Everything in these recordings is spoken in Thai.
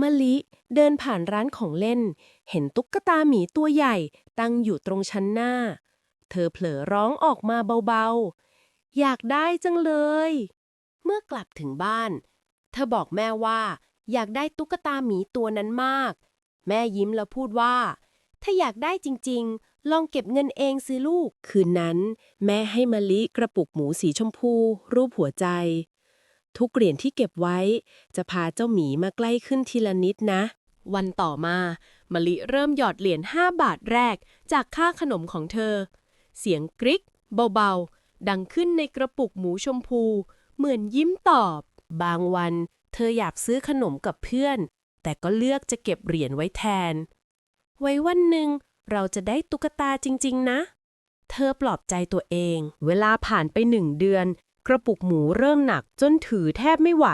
มะลิเดินผ่านร้านของเล่น เห็นตุ๊กตาหมีตัวใหญ่ตั้งอยู่ตรงชั้นหน้า เธอเผลอร้องออกมาเบาๆ อยากได้จังเลย เมื่อกลับถึงบ้าน เธอบอกแม่ว่า อยากได้ตุ๊กตาหมีตัวนั้นมาก แม่ยิ้มแล้วพูดว่า ถ้าอยากได้จริงๆ ลองเก็บเงินเองสิลูก คืนนั้น แม่ให้มะลิกระปุกหมูสีชมพู รูปหัวใจ ทุกเหรียญที่เก็บไว้ จะพาเจ้าหมีมาใกล้ขึ้นทีละนิดนะ วันต่อมามะลิเริ่มหยอดเหรียญ5บาทแรกจากค่าขนมของเธอ เสียงกริ๊กเบาๆ ดังขึ้นในกระปุกหมูชมพู เหมือนยิ้มตอบ บางวัน เธออยากซื้อขนมกับเพื่อน แต่ก็เลือกจะเก็บเหรียญไว้แทน ไว้วันหนึ่งเราจะได้ตุ๊กตาจริง ๆ นะ เธอปลอบใจตัวเอง เวลาผ่านไปหนึ่งเดือน กระปุกหมูเริ่มหนักจนถือแทบไม่ไหว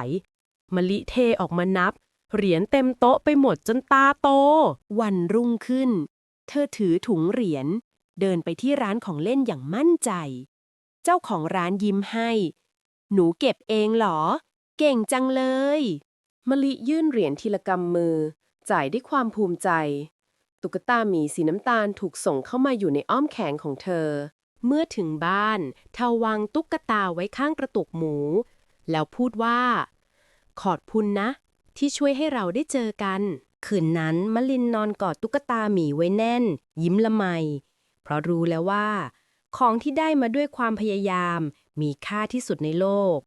มะลิเทออกมานับ เหรียญเต็มโต๊ะไปหมดจนตาโต วันรุ่งขึ้น เธอถือถุงเหรียญ เดินไปที่ร้านของเล่นอย่างมั่นใจ เจ้าของร้านยิ้มให้ หนูเก็บเองเหรอ เก่งจังเลย มะลิยื่นเหรียญทีละกำมือ จ่ายด้วยความภูมิใจ ตุ๊กตาหมีสีน้ำตาลถูกส่งเข้ามาอยู่ในอ้อมแขนของเธอ เมื่อถึงบ้านเทาวางตุ๊กตาไว้ข้างกระตุกหมู แล้วพูดว่า ขอบคุณนะ ที่ช่วยให้เราได้เจอกัน คืนนั้นมลินนอนกอดตุ๊กตาหมีไว้แน่น ยิ้มละไม เพราะรู้แล้วว่า ของที่ได้มาด้วยความพยายามมีค่าที่สุดในโลก